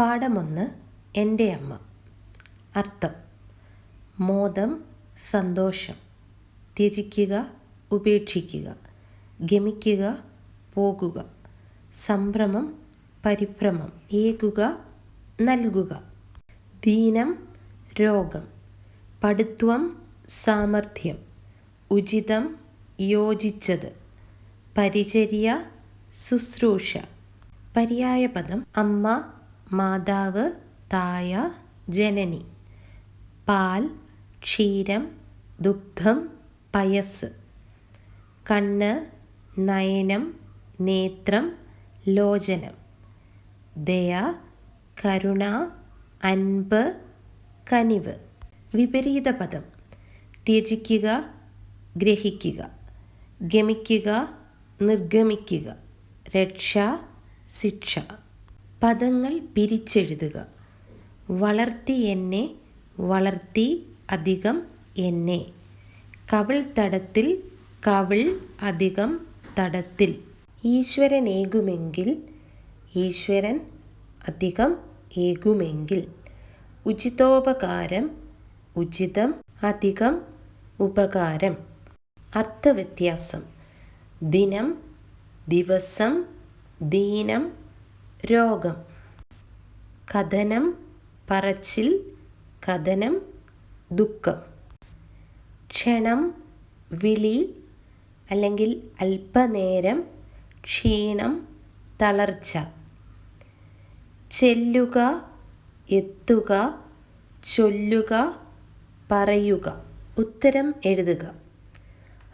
പാഠമൊന്ന് എന്റെ അമ്മ. അർത്ഥം. മോദം സന്തോഷം. ത്യജിക്കുക ഉപേക്ഷിക്കുക. ഗമിക്കുക പോകുക. സംഭ്രമം പരിഭ്രമം. ഏകുക നൽകുക. ദീനം രോഗം. പടുത്വം സാമർഥ്യം. ഉചിതം യോജിച്ചത്. പരിചര്യ ശുശ്രൂഷ. പര്യായപദം അമ്മ മാതാവ് തായ ജനനി. പാൽ ക്ഷീരം ദുഗ്ധം പയസ്. കണ്ണ് നയനം നേത്രം ലോചനം. ദയ കരുണ അൻപ് കനിവ്. വിപരീത പദം. ത്യജിക്കുക ഗ്രഹിക്കുക. ഗമിക്കുക നിർഗമിക്കുക. രക്ഷ ശിക്ഷ. പദങ്ങൾ പിരിച്ചെഴുതുക. വളർത്തി എന്നെ വളർത്തി അധികം എന്നെ. കവിൾ തടത്തിൽ കവിൾ അധികം തടത്തിൽ. ഈശ്വരൻ ഏകുമെങ്കിൽ ഈശ്വരൻ അധികം ഏകുമെങ്കിൽ. ഉചിതോപകാരം ഉചിതം അധികം ഉപകാരം. അർത്ഥവ്യത്യാസം. ദിനം ദിവസം ദീനം രോഗം. കഥനം പറച്ചിൽ കഥനം ദുഃഖം. ക്ഷണം വിളി അല്ലെങ്കിൽ അല്പനേരം ക്ഷീണം തളർച്ച. ചെല്ലുക എത്തുക ചൊല്ലുക പറയുക. ഉത്തരം എഴുതുക.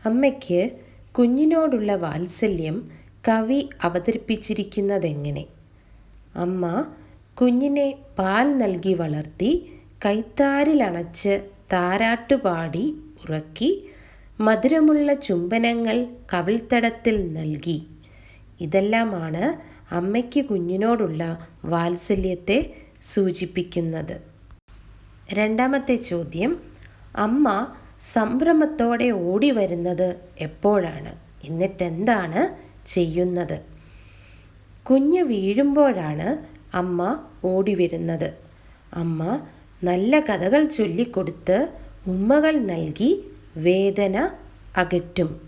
അമ്മയ്ക്ക് കുഞ്ഞിനോടുള്ള വാത്സല്യം കവി അവതരിപ്പിച്ചിരിക്കുന്നതെങ്ങനെ? അമ്മ കുഞ്ഞിനെ പാൽ നൽകി വളർത്തി കൈത്താരിലണച്ച് താരാട്ടുപാടി ഉറക്കി മധുരമുള്ള ചുംബനങ്ങൾ കവിൾത്തടത്തിൽ നൽകി. ഇതെല്ലാമാണ് അമ്മയ്ക്ക് കുഞ്ഞിനോടുള്ള വാത്സല്യത്തെ സൂചിപ്പിക്കുന്നത്. രണ്ടാമത്തെ ചോദ്യം അമ്മ സംഭ്രമത്തോടെ ഓടി വരുന്നത് എപ്പോഴാണ്? എന്നിട്ടെന്താണ് ചെയ്യുന്നത്? കുഞ്ഞ് വീഴുമ്പോഴാണ് അമ്മ ഓടി വരുന്നത് അമ്മ നല്ല കഥകൾ ചൊല്ലിക്കൊടുത്ത് ഉമ്മകൾ നൽകി വേദന അകറ്റും.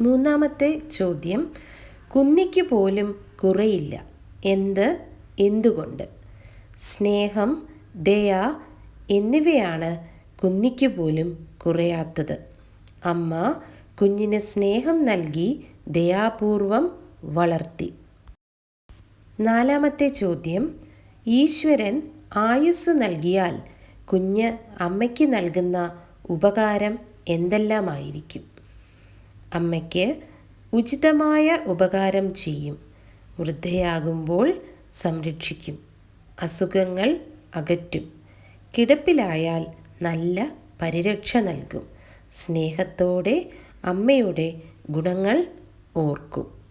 മൂന്നാമത്തെ ചോദ്യം കുന്നിക്ക് പോലും കുറയില്ല. എന്ത്? എന്തുകൊണ്ട്? സ്നേഹം ദയ എന്നിവയാണ് കുന്നിക്ക് പോലും കുറയാത്തത്. അമ്മ കുഞ്ഞിന് സ്നേഹം നൽകി ദയാപൂർവം വളർത്തി. നാലാമത്തെ ചോദ്യം ഈശ്വരൻ ആയുസ് നൽകിയാൽ കുഞ്ഞ് അമ്മയ്ക്ക് നൽകുന്ന ഉപകാരം എന്തെല്ലാമായിരിക്കും? അമ്മയ്ക്ക് ഉചിതമായ ഉപകാരം ചെയ്യും. വൃദ്ധയാകുമ്പോൾ സംരക്ഷിക്കും. അസുഖങ്ങൾ അകറ്റും. കിടപ്പിലായാൽ നല്ല പരിരക്ഷ നൽകും. സ്നേഹത്തോടെ അമ്മയുടെ ഗുണങ്ങൾ ഓർക്കും.